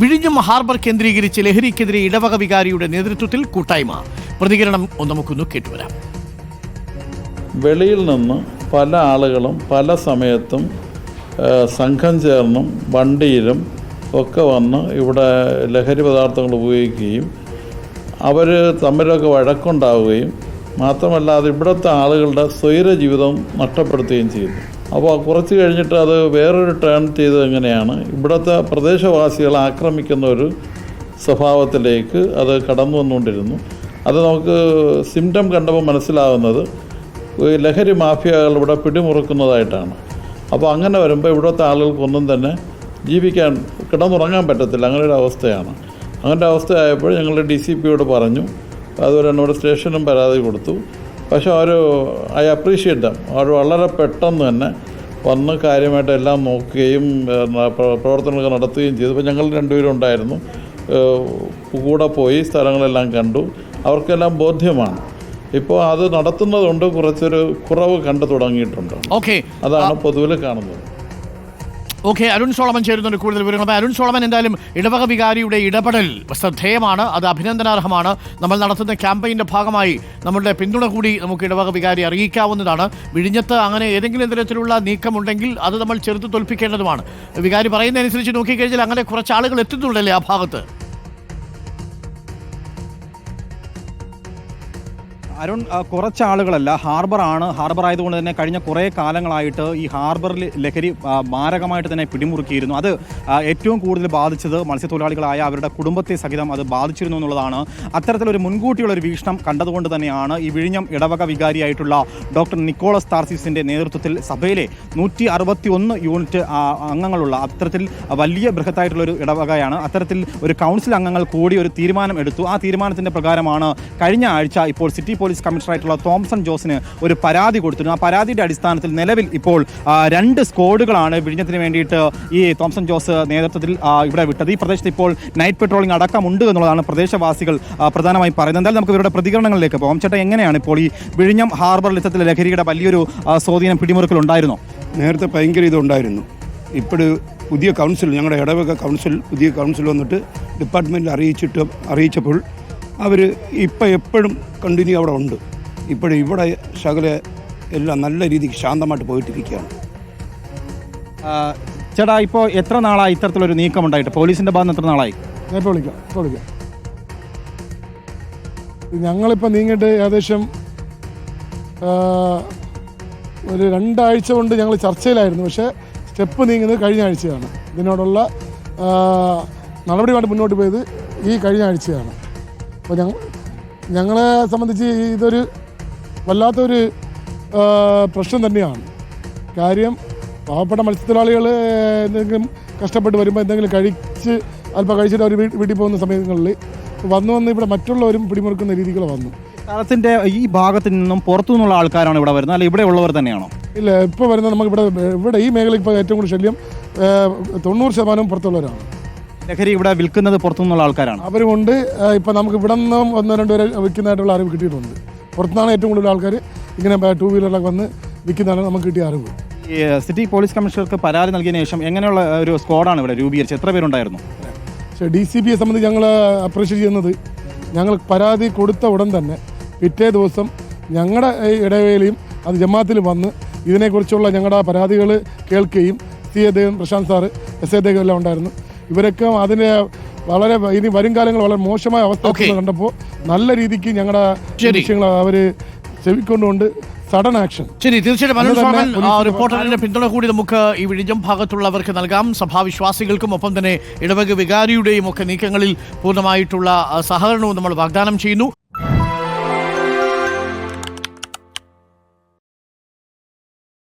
വിഴിഞ്ഞം ഹാർബർ കേന്ദ്രീകരിച്ച് ലഹരിക്കെതിരെ ഇടവക വികാരിയുടെ നേതൃത്വത്തിൽ കൂട്ടായ്മ. പ്രതികരണം നമുക്കൊന്ന് കേട്ടുവരാം. വെളിയിൽ നിന്ന് പല ആളുകളും പല സമയത്തും സംഘം ചേർന്നും വണ്ടിയിലും ഒക്കെ വന്ന് ഇവിടെ ലഹരി പദാർത്ഥങ്ങൾ ഉപയോഗിക്കുകയും അവർ തമ്മിലൊക്കെ വഴക്കുണ്ടാവുകയും മാത്രമല്ല അത് ഇവിടുത്തെ ആളുകളുടെ സ്വൈര ജീവിതം നഷ്ടപ്പെടുത്തുകയും ചെയ്യുന്നു. അപ്പോൾ കുറച്ച് കഴിഞ്ഞിട്ട് അത് വേറൊരു ടേൺ ചെയ്തത് എങ്ങനെയാണ്? ഇവിടുത്തെ പ്രദേശവാസികളെ ആക്രമിക്കുന്ന ഒരു സ്വഭാവത്തിലേക്ക് അത് കടന്നു വന്നുകൊണ്ടിരുന്നു. അത് നമുക്ക് സിംറ്റം കണ്ടപ്പോൾ മനസ്സിലാവുന്നത് ഈ ലഹരി മാഫിയകൾ ഇവിടെ പിടിമുറുക്കുന്നതായിട്ടാണ്. അപ്പോൾ അങ്ങനെ വരുമ്പോൾ ഇവിടുത്തെ ആളുകൾക്കൊന്നും തന്നെ ജീവിക്കാൻ കിടന്നുറങ്ങാൻ പറ്റത്തില്ല. അങ്ങനെ ഒരു അവസ്ഥയാണ്. അങ്ങനെ അവസ്ഥയായപ്പോൾ ഞങ്ങൾ ഡി സി പിയോട് പറഞ്ഞു. അതുപോലെ തന്നെ ഇവിടെ സ്റ്റേഷനും പരാതി കൊടുത്തു. പക്ഷേ അവർ ഐ അപ്രീഷിയേറ്റ് ദം അവർ വളരെ പെട്ടെന്ന് തന്നെ വന്ന് കാര്യമായിട്ട് എല്ലാം നോക്കുകയും പ്രവർത്തനങ്ങൾ നടത്തുകയും ചെയ്തു. അപ്പോൾ ഞങ്ങൾ രണ്ടുപേരും ഉണ്ടായിരുന്നു. കൂടെ പോയി സ്ഥലങ്ങളെല്ലാം കണ്ടു. അവർക്കെല്ലാം ബോധ്യമാണ്. ഇപ്പോൾ അത് നടത്തുന്നതുകൊണ്ട് കുറച്ചൊരു കുറവ് കണ്ടു തുടങ്ങിയിട്ടുണ്ട്. ഓക്കെ. അതാണ് പൊതുവിൽ കാണുന്നത്. ഓക്കെ അരുൺ സോളമൻ ചേരുന്നുണ്ട് കൂടുതൽ വിവരങ്ങൾ. അപ്പോൾ അരുൺ സോളമൻ എന്തായാലും ഇടവക വികാരിയുടെ ഇടപെടൽ ശ്രദ്ധേയമാണ് അത് അഭിനന്ദനാർഹമാണ്. നമ്മൾ നടത്തുന്ന ക്യാമ്പയിന്റെ ഭാഗമായി നമ്മളുടെ പിന്തുണ കൂടി നമുക്ക് ഇടവക വികാരി അറിയിക്കാവുന്നതാണ്. വിഴിഞ്ഞത്ത് അങ്ങനെ ഏതെങ്കിലും തരത്തിലുള്ള നീക്കമുണ്ടെങ്കിൽ അത് നമ്മൾ ചെറുത്ത് തോൽപ്പിക്കേണ്ടതുമാണ്. വികാരി പറയുന്നതനുസരിച്ച് നോക്കിക്കഴിഞ്ഞാൽ അങ്ങനെ കുറച്ച് ആളുകൾ എത്തുന്നുണ്ടല്ലേ ആ ഭാഗത്ത്? അരുൺ കുറച്ച് ആളുകളല്ല ഹാർബറാണ് ഹാർബർ ആയതുകൊണ്ട് തന്നെ കഴിഞ്ഞ കുറേ കാലങ്ങളായിട്ട് ഈ ഹാർബറിൽ ലഹരി മാരകമായിട്ട് തന്നെ പിടിമുറുക്കിയിരുന്നു. അത് ഏറ്റവും കൂടുതൽ ബാധിച്ചത് മത്സ്യത്തൊഴിലാളികളായ അവരുടെ കുടുംബത്തെ സഹിതം അത് ബാധിച്ചിരുന്നു എന്നുള്ളതാണ്. അത്തരത്തിലൊരു മുൻകൂട്ടിയുള്ള ഒരു വീക്ഷണം കണ്ടതുകൊണ്ട് തന്നെയാണ് ഈ വിഴിഞ്ഞം ഇടവക വികാരിയായിട്ടുള്ള ഡോക്ടർ നിക്കോളസ് താർസിസിന്റെ നേതൃത്വത്തിൽ സഭയിലെ നൂറ്റി അറുപത്തി ഒന്ന് യൂണിറ്റ് അംഗങ്ങളുള്ള അത്തരത്തിൽ വലിയ ബൃഹത്തായിട്ടുള്ളൊരു ഇടവകയാണ്. അത്തരത്തിൽ ഒരു കൗൺസിൽ അംഗങ്ങൾ കൂടി ഒരു തീരുമാനം എടുത്തു. ആ തീരുമാനത്തിന്റെ പ്രകാരമാണ് കഴിഞ്ഞ ആഴ്ച ഇപ്പോൾ സിറ്റി പോലീസ് കമ്മീഷണറായിട്ടുള്ള തോംസൺ ജോസിന് ഒരു പരാതി കൊടുത്തിരുന്നു. ആ പരാതിയുടെ അടിസ്ഥാനത്തിൽ നിലവിൽ ഇപ്പോൾ രണ്ട് സ്കോഡുകളാണ് വിഴിഞ്ഞത്തിന് വേണ്ടിയിട്ട് ഈ തോംസൺ ജോസ് നേതൃത്വത്തിൽ ഇവിടെ വിട്ടത്. ഈ പ്രദേശത്ത് ഇപ്പോൾ നൈറ്റ് പെട്രോളിംഗ് അടക്കമുണ്ട് എന്നുള്ളതാണ് പ്രദേശവാസികൾ പ്രധാനമായും പറയുന്നത്. എന്തായാലും നമുക്ക് ഇവരുടെ പ്രതികരണങ്ങളിലേക്ക് പോകാം. ചേട്ടാ എങ്ങനെയാണ് ഇപ്പോൾ ഈ വിഴിഞ്ഞം ഹാർബർ ലിസത്തിൽ ലഹരിയുടെ വലിയൊരു സ്വാധീനം പിടിമുറുക്കലുണ്ടായിരുന്നോ? നേരത്തെ ഭയങ്കര ഇതുണ്ടായിരുന്നു. ഇപ്പോഴും പുതിയ കൗൺസിൽ ഞങ്ങളുടെ ഇടവക കൗൺസിൽ പുതിയ കൗൺസിൽ വന്നിട്ട് ഡിപ്പാർട്ട്മെന്റിൽ അറിയിച്ചിട്ട് അറിയിച്ചപ്പോൾ അവർ ഇപ്പം എപ്പോഴും കണ്ടിന്യൂ അവിടെ ഉണ്ട്. ഇപ്പോഴും ഇവിടെ ശകല എല്ലാം നല്ല രീതിക്ക് ശാന്തമായിട്ട് പോയിട്ടിരിക്കുകയാണ്. ചേട്ടാ ഇപ്പോൾ എത്ര നാളായി ഇത്തരത്തിലൊരു നീക്കം ഉണ്ടായിട്ട് പോലീസിന്റെ ഭാഗത്ത് എത്ര നാളായി? ഞാൻ ഇപ്പോൾ വിളിക്കാം ഇപ്പോൾ വിളിക്കാം. ഞങ്ങളിപ്പോൾ നീങ്ങിയിട്ട് ഏകദേശം ഒരു രണ്ടാഴ്ച കൊണ്ട് ഞങ്ങൾ ചർച്ചയിലായിരുന്നു. പക്ഷേ സ്റ്റെപ്പ് നീങ്ങുന്നത് കഴിഞ്ഞ ആഴ്ചയാണ്. ഇതിനോടുള്ള നടപടിയുമായിട്ട് മുന്നോട്ട് പോയത് ഈ കഴിഞ്ഞ ആഴ്ചയാണ്. അപ്പോൾ ഞങ്ങൾ ഞങ്ങളെ സംബന്ധിച്ച് ഇതൊരു വല്ലാത്തൊരു പ്രശ്നം തന്നെയാണ്. കാര്യം പാവപ്പെട്ട മത്സ്യത്തൊഴിലാളികൾ എന്തെങ്കിലും കഷ്ടപ്പെട്ട് വരുമ്പോൾ എന്തെങ്കിലും കഴിച്ച് അല്പം കഴിച്ചിട്ട് അവർ വീട്ടിൽ പോകുന്ന സമയങ്ങളിൽ വന്നു വന്ന് ഇവിടെ മറ്റുള്ളവരും പിടിമുറുക്കുന്ന രീതികൾ വന്നു. സ്ഥലത്തിന്റെ ഈ ഭാഗത്ത് നിന്നും പുറത്തു നിന്നുള്ള ആൾക്കാരാണ് ഇവിടെ വരുന്നത്? അല്ല ഇവിടെ ഉള്ളവർ തന്നെയാണോ? ഇല്ല ഇപ്പോൾ വരുന്നത് നമുക്ക് ഇവിടെ ഇവിടെ ഈ മേഖലയിൽ ഇപ്പോൾ ഏറ്റവും കൂടുതൽ ശല്യം തൊണ്ണൂറ് ശതമാനം പുറത്തുള്ളവരാണ്. ലഹരി ഇവിടെ വിൽക്കുന്നത് പുറത്തുനിന്നുള്ള ആൾക്കാരാണ്. അവരുമുണ്ട്. ഇപ്പം നമുക്ക് ഇവിടെ നിന്നും ഒന്നോ രണ്ടോ പേരെ വിൽക്കുന്നതായിട്ടുള്ള അറിവ് കിട്ടിയിട്ടുണ്ട്. പുറത്തുനിന്നാണ് ഏറ്റവും കൂടുതൽ ആൾക്കാർ ഇങ്ങനെ ടൂ വീലറിലൊക്കെ വന്ന് വിൽക്കുന്നതാണ് നമുക്ക് കിട്ടിയ അറിവ്. ഈ സിറ്റി പോലീസ് കമ്മീഷണർക്ക് പരാതി നൽകിയതിനു ശേഷം എങ്ങനെയുള്ള ഒരു സ്ക്വാഡാണ് ഇവിടെ രൂപീകരിച്ചത്? എത്ര പേരുണ്ടായിരുന്നു? പക്ഷേ ഡി സി പിയെ സംബന്ധിച്ച് ഞങ്ങൾ അപ്രീഷിയേറ്റ് ചെയ്യുന്നത് ഞങ്ങൾ പരാതി കൊടുത്ത ഉടൻ തന്നെ പിറ്റേ ദിവസം ഞങ്ങളുടെ ഈ ഇടവേളയും അത് ജമാത്തിൽ വന്ന് ഇതിനെക്കുറിച്ചുള്ള ഞങ്ങളുടെ പരാതികൾ കേൾക്കുകയും C Devan Prashanth sir S A അദ്ദേഹം എല്ലാം ഉണ്ടായിരുന്നു. ഇവരൊക്കെ അതിന് വളരെ ഇനി വരും കാലങ്ങൾ വളരെ മോശമായ അവസ്ഥ. കണ്ടപ്പോൾ നല്ല രീതിക്ക് ഞങ്ങളുടെ. വിഷയങ്ങൾ അവർ ചെവിക്കൊണ്ടുകൊണ്ട് സഡൻ ആക്ഷൻ ശരി തീർച്ചയായിട്ടും റിപ്പോർട്ടറിന്റെ പിന്തുണ കൂടി നമുക്ക് ഈ വിഴിഞ്ഞം ഭാഗത്തുള്ളവർക്ക് നൽകാം സഭാവിശ്വാസികൾക്കും ഒപ്പം തന്നെ ഇടവക വികാരിയുടെയും ഒക്കെ നീക്കങ്ങളിൽ പൂർണമായിട്ടുള്ള സഹകരണവും നമ്മൾ വാഗ്ദാനം ചെയ്യുന്നു